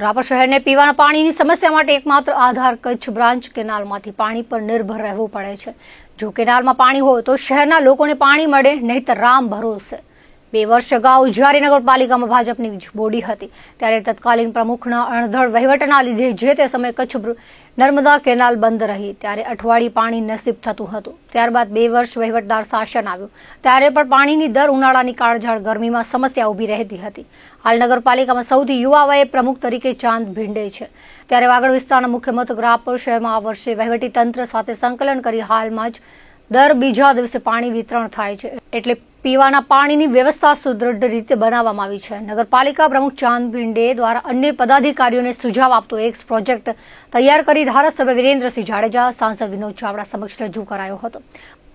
રાપર શહેરને પીવાના પાણીની સમસ્યા માટે એકમાત્ર આધાર કચ્છ બ્રાન્ચ કેનાલમાંથી પાણી પર નિર્ભર રહેવું પડે છે. જો કેનાલમાં પાણી હોય તો શહેરના લોકોને પાણી મળે, નહીતર રામ ભરોસે. બે વર્ષ અગાઉ જ્યારે નગરપાલિકામાં ભાજપની બોડી હતી, ત્યારે તત્કાલીન પ્રમુખના અણધડ વહીવટના લીધે જે તે સમયે કચ્છ નર્મદા કેનાલ બંધ રહી, ત્યારે અઠવાડિયે પાણી નસીબ થતું હતું. ત્યારબાદ બે વર્ષ વહીવટદાર શાસન આવ્યું. ત્યારે પણ પાણીની દર ઉનાળાની કાળઝાળ ગરમીમાં સમસ્યા ઊભી રહેતી હતી. હાલ નગરપાલિકામાં સૌથી યુવા વયે પ્રમુખ તરીકે ચાંદ ભીંડે છે. ત્યારે વાગડ વિસ્તારના મુખ્ય મથક રાપર શહેરમાં આ વર્ષે વહીવટી તંત્ર સાથે સંકલન કરી હાલમાં જ દર બીજા દિવસે પાણી વિતરણ થાય છે. એટલે પીવાના પાણીની વ્યવસ્થા સુદૃઢ રીતે બનાવવામાં આવી છે. નગરપાલિકા પ્રમુખ ચાંદ ભીંડે દ્વારા અન્ય પદાધિકારીઓને સુઝાવ આપતો એક પ્રોજેક્ટ તૈયાર કરી ધારાસભ્ય વિરેન્દ્રસિંહ જાડેજા, સાંસદ વિનોદ ચાવડા સમક્ષ રજૂ કરાયો હતો.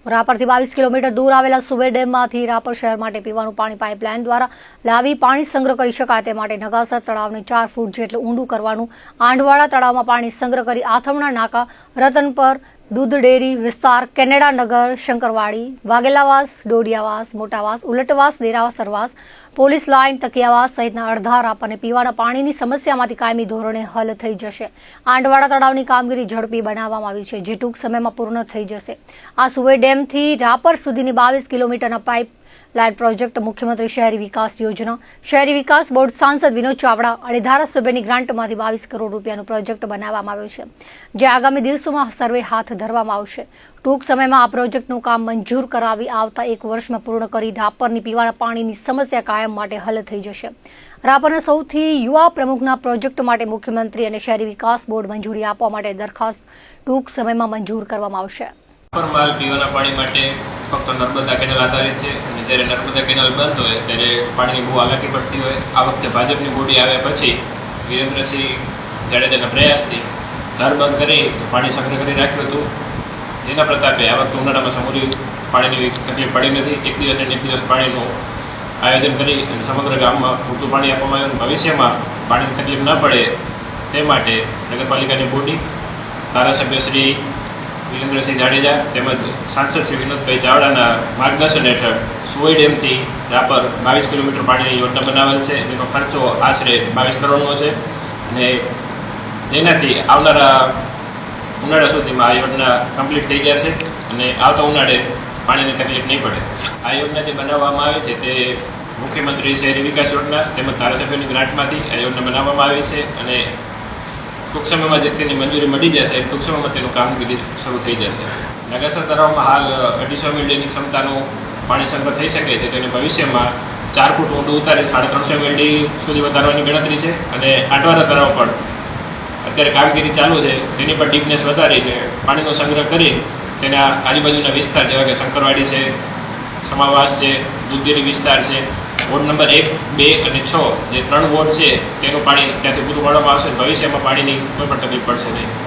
રાપરથી બાવીસ કિલોમીટર દૂર આવેલા સુબે ડેમમાંથી રાપર શહેર માટે પીવાનું પાણી પાઇપલાઇન દ્વારા લાવી પાણી સંગ્રહ કરી શકાય તે માટે નગાસર તળાવને ચાર ફૂટ જેટલું ઊંડું કરવાનું આંડવાડા તળાવમાં પાણી સંગ્રહ કરી આથમણા નાકા રતનપર દૂધ ડેરી વિસ્તાર, કેનેડા નગર, શંકરવાડી, વાઘેલાવાસ, ડોડિયાવાસ, મોટાવાસ, ઉલટવાસ દેરાસરવાસ પોલીસ લાઇન, તકિયાવાસ સહિતના અડધા રાપરને પીવાના પાણીની સમસ્યામાંથી કાયમી ધોરણે હલ થઈ જશે. આંડવાડા તળાવની કામગીરી ઝડપી બનાવવામાં આવી છે, જે ટૂંક સમયમાં પૂર્ણ થઈ જશે. આ સુવે ડેમથી રાપર સુધીની બાવીસ કિલોમીટરના પાઇપ લાઇન પ્રોજેક્ટ મુખ્યમંત્રી શહેરી વિકાસ યોજના. શહેરી વિકાસ બોર્ડ સાંસદ વિનોદ ચાવડા અને ધારાસભ્યની ગ્રાન્ટમાંથી બાવીસ કરોડ રૂપિયાનું પ્રોજેક્ટ બનાવવામાં આવ્યું છે, જે આગામી દિવસોમાં સર્વે હાથ ધરવામાં આવશે. ટૂંક સમયમાં આ પ્રોજેક્ટનું કામ મંજૂર કરાવી આવતા એક વર્ષમાં પૂર્ણ કરી રાપરની પીવાના પાણીની સમસ્યા કાયમ માટે હલ થઈ જશે. રાપરના સૌથી યુવા પ્રમુખના પ્રોજેક્ટ માટે મુખ્યમંત્રી અને શહેરી વિકાસ બોર્ડ મંજૂરી આપવા માટે દરખાસ્ત ટૂંક સમયમાં મંજૂર કરવામાં આવશે. પીવાના પાણી માટે ફક્ત નર્મદા કેનાલ આધારિત છે. અને જ્યારે નર્મદા કેનાલ બંધ હોય, ત્યારે પાણીની બહુ હાલાકી પડતી હોય. આ વખતે ભાજપની બોડી આવ્યા પછી વિરેન્દ્રસિંહ જાડેજાના પ્રયાસથી ઘર બંધ કરી, પાણી સંગ્રહ કરી રાખ્યું હતું. જેના પ્રતાપે આ વખતે ઉનાળામાં સમૂરી પાણીની તકલીફ પડી નથી. એક દિવસ અને એક દિવસ પાણીનું આયોજન કરી અને સમગ્ર ગામમાં પૂરતું પાણી આપવામાં આવ્યું. ભવિષ્યમાં પાણીની તકલીફ ન પડે તે માટે નગરપાલિકાની બોડી ધારાસભ્ય શ્રી વિરેન્દ્રસિંહ જાડેજા તેમજ સાંસદ શ્રી વિનોદભાઈ ચાવડાના માર્ગદર્શન હેઠળ સુવઈ ડેમથી રાપર બાવીસ કિલોમીટર પાણીની યોજના બનાવેલ છે. જેનો ખર્ચો આશરે બાવીસ કરોડનો છે અને જેનાથી આવનારા ઉનાળા સુધીમાં આ યોજના કમ્પ્લીટ થઈ જશે અને આવતા ઉનાળે પાણીની તકલીફ નહીં પડે. આ યોજના જે બનાવવામાં આવે છે તે મુખ્યમંત્રી શહેરી વિકાસ યોજના તેમજ ધારાસભ્યોની ગ્રાન્ટમાંથી આ યોજના બનાવવામાં આવી છે અને ટૂંક સમયમાં જે તેની મંજૂરી મળી જશે ટૂંક સમયમાં તેનું કામગીરી શરૂ થઈ જશે. નગરસર તળાવમાં હાલ અઢીસો મિલિયનની ક્ષમતાનું પાણી સંગ્રહ થઈ શકે છે, તેને ભવિષ્યમાં ચાર ફૂટ ઊંડું ઉતારી સાડા ત્રણસો મિલી સુધી વધારવાની ગણતરી છે અને આટવારા તળાવ પણ અત્યારે કામગીરી ચાલુ છે, તેની પર ડીપનેસ વધારીને પાણીનો સંગ્રહ કરી તેના આજુબાજુના વિસ્તાર, જેવા કે શંકરવાડી છે, સમાવાસ છે, દૂધેરી વિસ્તાર છે વોર્ડ નંબર એક, બે અને છ, જે ત્રણ વોર્ડ છે, તેનું પાણી ત્યાંથી પૂરું પાડવામાં આવશે ભવિષ્યમાં પાણીની કોઈ પણ તકલીફ પડશે નહીં.